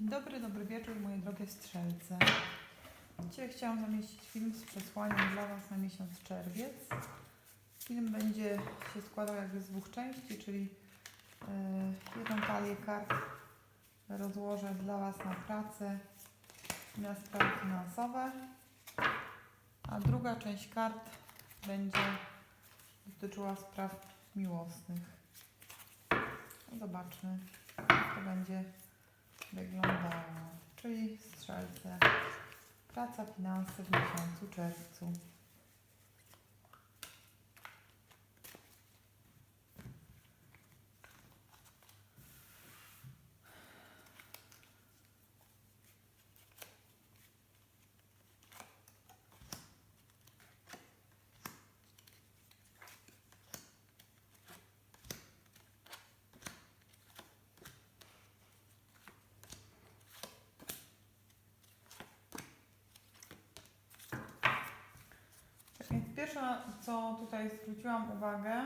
Dobry, dobry wieczór moje drogie strzelce. Dzisiaj chciałam zamieścić film z przesłaniem dla Was na miesiąc czerwiec. Film będzie się składał jakby z dwóch części, czyli e, jedną talię kart rozłożę dla Was na pracę i na sprawy finansowe, a druga część kart będzie dotyczyła spraw miłosnych. No Zobaczmy, jak to będzie wyglądało. Praca, finanse w miesiącu czerwcu. Więc pierwsze, co tutaj zwróciłam uwagę,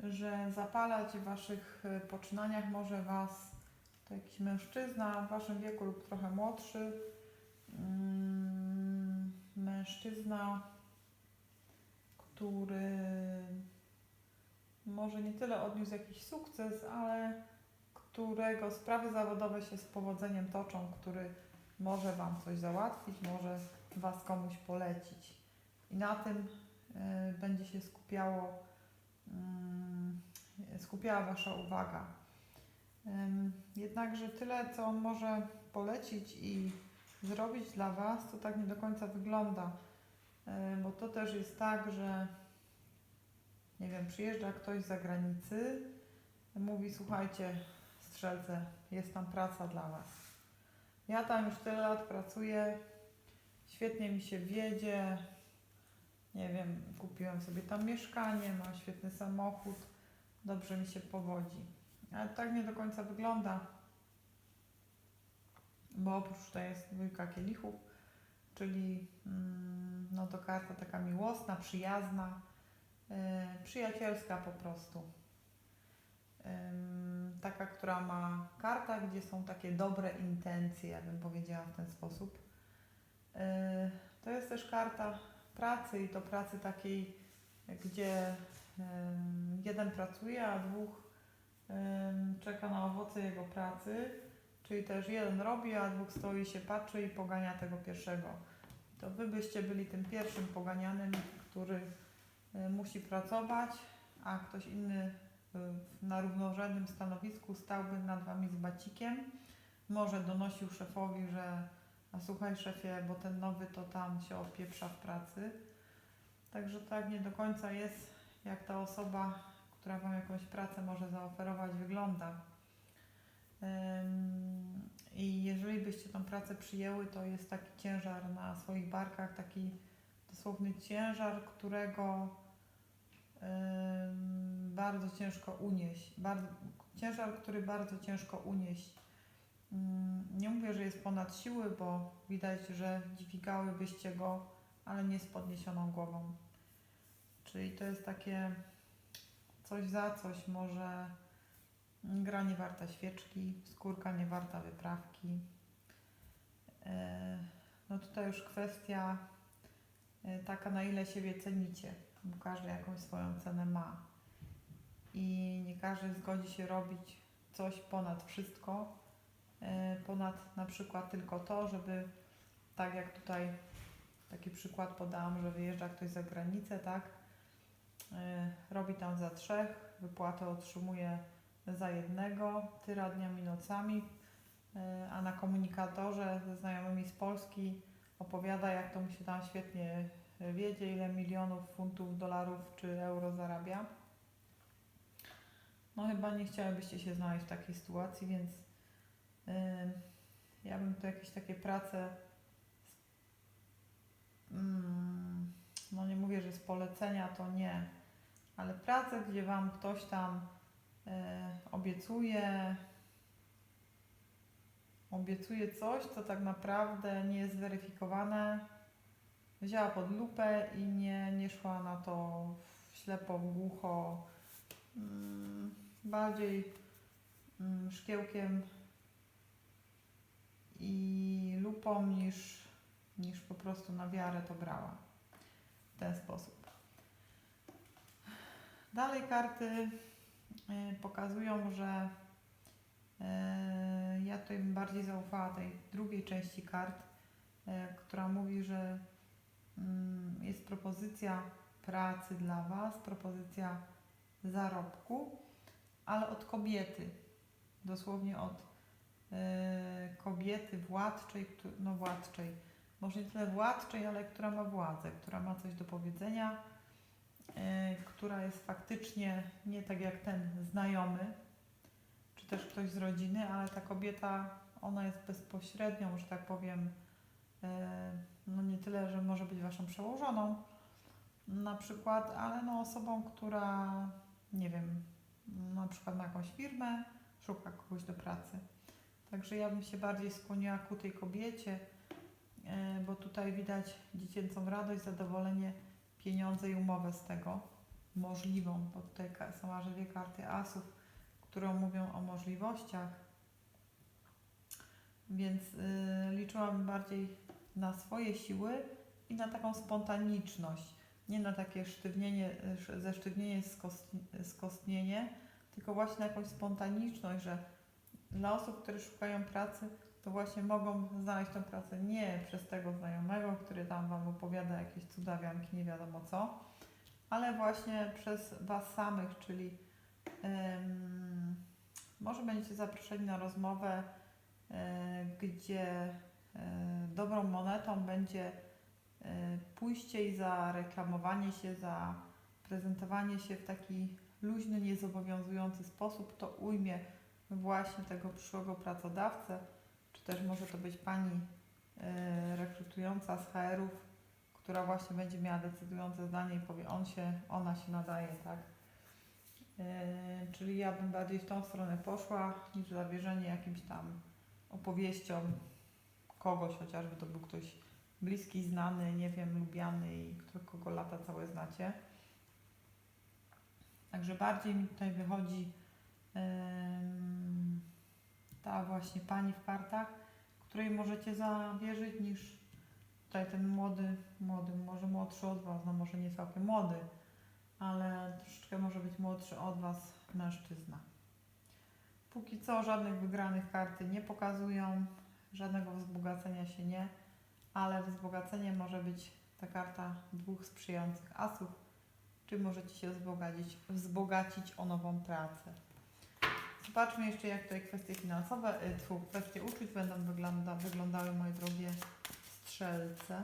że zapalać w Waszych e, poczynaniach może Was to jakiś mężczyzna w Waszym wieku lub trochę młodszy. Mm, Mężczyzna, który może nie tyle odniósł jakiś sukces, ale którego sprawy zawodowe się z powodzeniem toczą, który może Wam coś załatwić, może Was komuś polecić. I na tym y, będzie się skupiało, mm, skupiała Wasza uwaga. Jednakże tyle, co on może polecić i zrobić dla Was, to tak nie do końca wygląda. Y, Bo to też jest tak, że nie wiem, przyjeżdża ktoś z zagranicy, mówi: Słuchajcie, strzelce, jest tam praca dla Was. Ja tam już tyle lat pracuję, świetnie mi się wiedzie, nie wiem, kupiłem sobie tam mieszkanie, mam świetny samochód, dobrze mi się powodzi. Ale tak nie do końca wygląda, bo oprócz tutaj jest dwójka kielichów, czyli mm, no to karta taka miłosna, przyjazna, yy, przyjacielska po prostu. Ym, taka, która ma karta, gdzie są takie dobre intencje, ja bym powiedziała w ten sposób. Yy, to jest też karta pracy i to pracy takiej, gdzie jeden pracuje, a dwóch czeka na owoce jego pracy, czyli też jeden robi, a dwóch stoi się patrzy i pogania tego pierwszego. To wy byście byli tym pierwszym poganianym, który y, musi pracować, a ktoś inny y, na równorzędnym stanowisku stałby nad wami z bacikiem. Może donosił szefowi, że a słuchaj szefie, bo ten nowy to tam się opieprza w pracy. Także tak nie do końca jest, jak ta osoba, która Wam jakąś pracę może zaoferować, wygląda. I jeżeli byście tą pracę przyjęły, to jest taki ciężar na swoich barkach, taki dosłowny ciężar, którego bardzo ciężko unieść. Bardzo, ciężar, który bardzo ciężko unieść. Mm, Nie mówię, że jest ponad siły, bo widać, że dźwigałybyście go, ale nie z podniesioną głową. Czyli to jest takie coś za coś, może gra nie warta świeczki, skórka nie warta wyprawki. E, No tutaj już kwestia e, taka, na ile siebie cenicie, bo każdy jakąś swoją cenę ma. I nie każdy zgodzi się robić coś ponad wszystko, ponad na przykład tylko to, żeby tak jak tutaj taki przykład podałam, że wyjeżdża ktoś za granicę, tak? E, Robi tam za trzech, wypłatę otrzymuje za jednego, tyradniami, nocami, e, a na komunikatorze ze znajomymi z Polski opowiada, jak to mu się tam świetnie wiedzie, ile milionów funtów, dolarów czy euro zarabia. No chyba nie chciałybyście się znaleźć w takiej sytuacji, więc ja bym tu jakieś takie prace, mm, no nie mówię, że z polecenia to nie, ale prace, gdzie Wam ktoś tam yy, obiecuje, obiecuje coś, co tak naprawdę nie jest zweryfikowane, wzięła pod lupę i nie, nie szła na to ślepo, głucho, mm, bardziej mm, szkiełkiem i lupą niż, niż po prostu na wiarę to brała w ten sposób. Dalej karty y, pokazują, że y, ja tutaj bym bardziej zaufała tej drugiej części kart, y, która mówi, że mm, jest propozycja pracy dla Was, propozycja zarobku, ale od kobiety, dosłownie od kobiety władczej, no władczej, może nie tyle władczej, ale która ma władzę, która ma coś do powiedzenia, y, która jest faktycznie nie tak jak ten znajomy, czy też ktoś z rodziny, ale ta kobieta, ona jest bezpośrednią, że tak powiem, y, no nie tyle, że może być waszą przełożoną na przykład, ale no osobą, która, nie wiem, na przykład ma jakąś firmę, szuka kogoś do pracy. Także ja bym się bardziej skłoniła ku tej kobiecie, e, bo tutaj widać dziecięcą radość, zadowolenie, pieniądze i umowę z tego możliwą, bo tutaj są aż dwie karty asów, które mówią o możliwościach. Więc y, liczyłabym bardziej na swoje siły i na taką spontaniczność, nie na takie sztywnienie, y, sz- zesztywnienie, skost- skostnienie, tylko właśnie na jakąś spontaniczność, że dla osób, które szukają pracy, to właśnie mogą znaleźć tę pracę nie przez tego znajomego, który tam Wam opowiada jakieś cudawianki, nie wiadomo co, ale właśnie przez Was samych, czyli em, może będziecie zaproszeni na rozmowę, e, gdzie e, dobrą monetą będzie e, pójście i zareklamowanie się, za prezentowanie się w taki luźny, niezobowiązujący sposób, to ujmie właśnie tego przyszłego pracodawcę, czy też może to być pani e, rekrutująca z HR-ów, która właśnie będzie miała decydujące zdanie i powie, on się, ona się nadaje, tak? E, czyli ja bym bardziej w tą stronę poszła, niż zawierzenie jakimś tam opowieściom kogoś, chociażby to był ktoś bliski, znany, nie wiem, lubiany i kogo lata całe znacie. Także bardziej mi tutaj wychodzi ta właśnie pani w kartach, której możecie zawierzyć niż tutaj ten młody, młody, może młodszy od Was, no może nie całkiem młody, ale troszeczkę może być młodszy od Was mężczyzna. Póki co żadnych wygranych karty nie pokazują, żadnego wzbogacenia się nie, ale wzbogacenie może być ta karta dwóch sprzyjających asów, czy możecie się wzbogacić, wzbogacić o nową pracę. Zobaczmy jeszcze, jak tutaj kwestie finansowe, y, kwestie uczuć będą wygląda, wyglądały, moje drogie strzelce.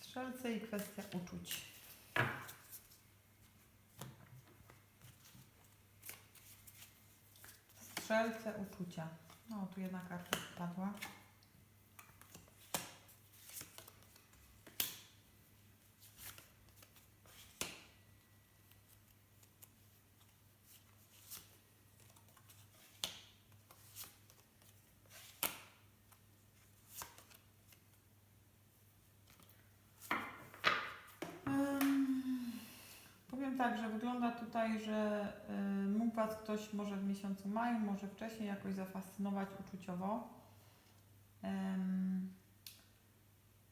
Strzelce i kwestia uczuć. Strzelce uczucia. No, tu jedna karta spadła. Ym, Powiem tak, że wygląda tutaj, że y, mógł Was ktoś może w miesiącu maju, może wcześniej jakoś zafascynować uczuciowo.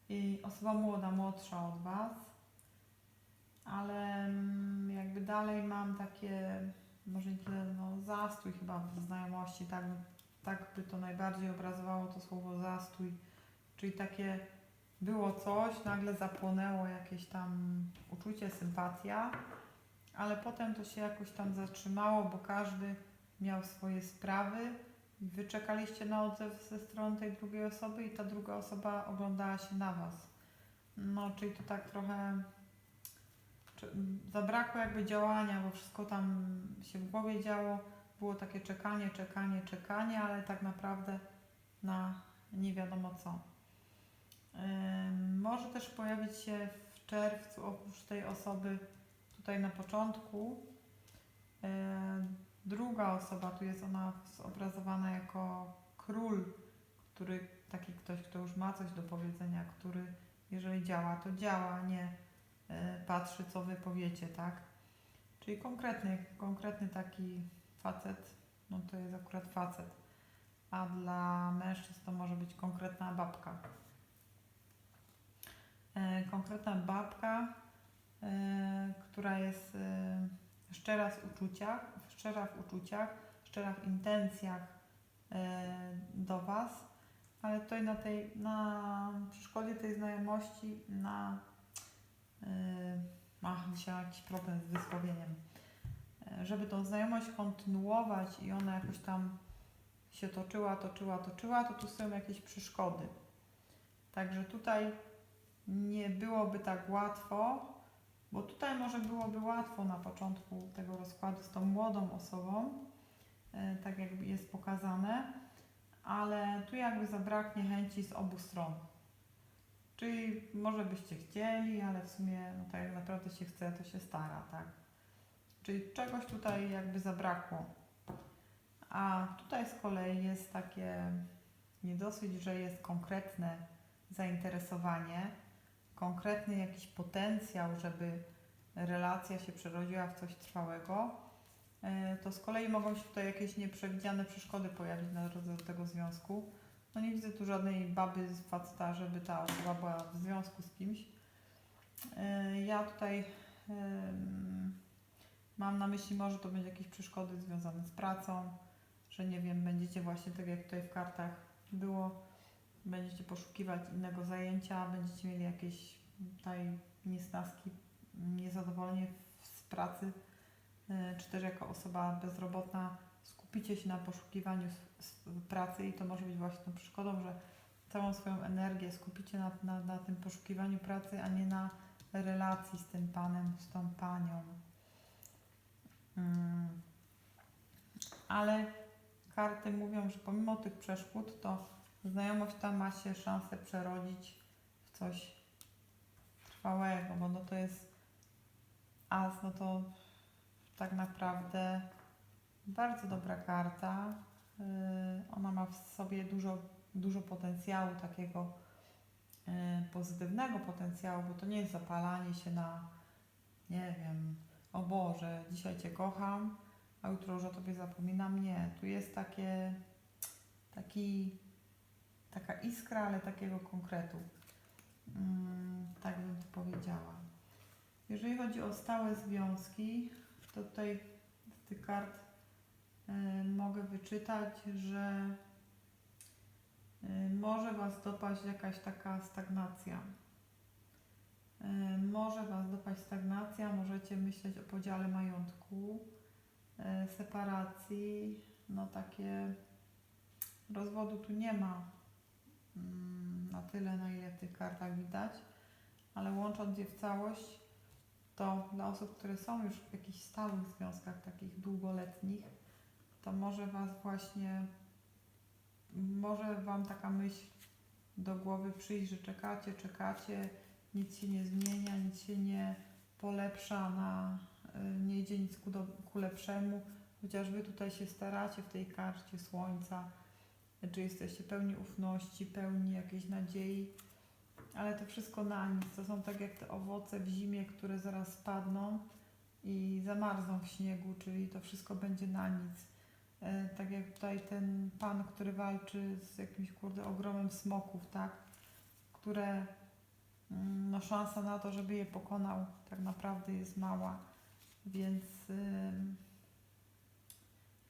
I osoba młoda, młodsza od Was, ale ym, jakby dalej mam takie, może nie tyle no, zastój chyba w znajomości, tak, tak by to najbardziej obrazowało to słowo zastój, czyli takie było coś, nagle zapłonęło jakieś tam uczucie, sympatia, ale potem to się jakoś tam zatrzymało, bo każdy miał swoje sprawy. Wy czekaliście na odzew ze strony tej drugiej osoby i ta druga osoba oglądała się na Was. No, czyli to tak trochę zabrakło jakby działania, bo wszystko tam się w głowie działo. Było takie czekanie, czekanie, czekanie, ale tak naprawdę na nie wiadomo co. Ym, Może też pojawić się w czerwcu oprócz tej osoby tutaj na początku. ym, Druga osoba, tu jest ona zobrazowana jako król, który taki ktoś, kto już ma coś do powiedzenia, który jeżeli działa, to działa, nie y, patrzy co wy powiecie, tak? Czyli konkretny, konkretny taki facet no to jest akurat facet. A dla mężczyzn to może być konkretna babka. E, konkretna babka, e, która jest e, szczera w uczuciach, szczera w uczuciach, szczera w intencjach e, do Was, ale tutaj na tej, na przeszkodzie tej znajomości, na ach, dzisiaj jakiś problem z wysłowieniem. E, Żeby tą znajomość kontynuować i ona jakoś tam się toczyła, toczyła, toczyła, to tu są jakieś przeszkody. Także tutaj nie byłoby tak łatwo, bo tutaj może byłoby łatwo na początku tego rozkładu z tą młodą osobą, e, tak jak jest pokazane, ale tu jakby zabraknie chęci z obu stron. Czyli może byście chcieli, ale w sumie no tak jak naprawdę się chce, to się stara, tak? Czyli czegoś tutaj jakby zabrakło. A tutaj z kolei jest takie nie dosyć, że jest konkretne zainteresowanie, konkretny jakiś potencjał, żeby relacja się przerodziła w coś trwałego, e, to z kolei mogą się tutaj jakieś nieprzewidziane przeszkody pojawić na drodze do tego związku. No nie widzę tu żadnej baby z faceta, żeby ta osoba była w związku z kimś. E, Ja tutaj mam na myśli, może to będzie jakieś przeszkody związane z pracą, że nie wiem, będziecie właśnie tak jak tutaj w kartach było, będziecie poszukiwać innego zajęcia, będziecie mieli jakieś tutaj niesnaski, niezadowolenie z pracy, e, czy też jako osoba bezrobotna skupicie się na poszukiwaniu pracy i to może być właśnie tą przeszkodą, że całą swoją energię skupicie na, na, na tym poszukiwaniu pracy, a nie na relacji z tym panem, z tą panią. Mm. Ale karty mówią, że pomimo tych przeszkód, to znajomość ta ma się szansę przerodzić w coś trwałego, bo no to jest as, no to tak naprawdę bardzo dobra karta. Yy, Ona ma w sobie dużo, dużo potencjału takiego yy, pozytywnego potencjału, bo to nie jest zapalanie się na nie wiem, o Boże, dzisiaj Cię kocham, a jutro już o Tobie zapominam. Nie, tu jest takie, taki, taka iskra, ale takiego konkretu. Mm, tak bym to powiedziała. Jeżeli chodzi o stałe związki, to tutaj z tych kart y, mogę wyczytać, że y, może Was dopaść jakaś taka stagnacja. Y, Może Was dopaść stagnacja, możecie myśleć o podziale majątku, y, separacji, no takie rozwodu tu nie ma na tyle, na ile w tych kartach widać, ale łącząc je w całość, to dla osób, które są już w jakichś stałych związkach, takich długoletnich, to może Was właśnie, może Wam taka myśl do głowy przyjść, że czekacie, czekacie, nic się nie zmienia, nic się nie polepsza, na, y, nie idzie nic ku, do, ku lepszemu, chociaż Wy tutaj się staracie w tej karcie słońca, czy jesteście pełni ufności, pełni jakiejś nadziei, ale to wszystko na nic. To są tak jak te owoce w zimie, które zaraz spadną i zamarzną w śniegu, czyli to wszystko będzie na nic. E, tak jak tutaj ten pan, który walczy z jakimś kurde ogromem smoków, tak? Które mm, no szansa na to, żeby je pokonał tak naprawdę jest mała. Więc ym,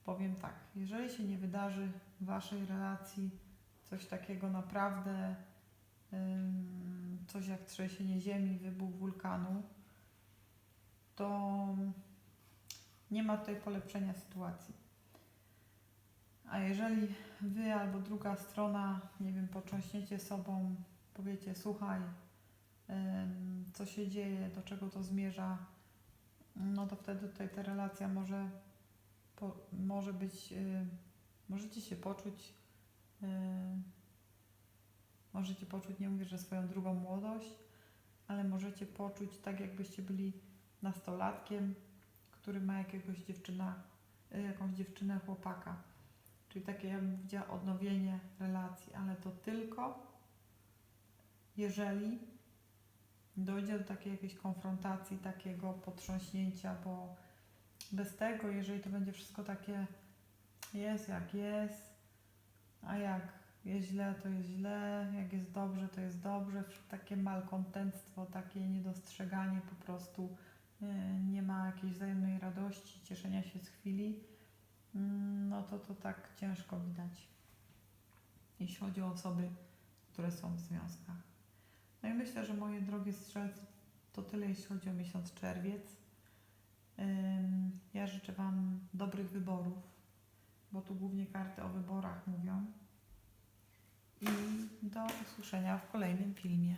powiem tak, jeżeli się nie wydarzy w Waszej relacji coś takiego naprawdę, coś jak trzęsienie ziemi, wybuch wulkanu, to nie ma tutaj polepszenia sytuacji. A jeżeli Wy albo druga strona, nie wiem, potrząśniecie sobą, powiecie, słuchaj, co się dzieje, do czego to zmierza, no to wtedy tutaj ta relacja może, po, może być, y, możecie się poczuć, y, możecie poczuć, nie mówię, że swoją drugą młodość, ale możecie poczuć tak, jakbyście byli nastolatkiem, który ma jakiegoś dziewczyna, y, jakąś dziewczynę, chłopaka. Czyli takie, ja bym widziała, odnowienie relacji, ale to tylko jeżeli dojdzie do takiej jakiejś konfrontacji, takiego potrząśnięcia, bo bez tego, jeżeli to będzie wszystko takie jest jak jest, a jak jest źle, to jest źle, jak jest dobrze, to jest dobrze. Takie malkontentstwo, takie niedostrzeganie po prostu, e, nie ma jakiejś wzajemnej radości, cieszenia się z chwili, mm, no to to tak ciężko widać, jeśli chodzi o osoby, które są w związkach. No i myślę, że moje drogie strzelce, to tyle, jeśli chodzi o miesiąc czerwiec. Ja życzę Wam dobrych wyborów, bo tu głównie karty o wyborach mówią. I do usłyszenia w kolejnym filmie.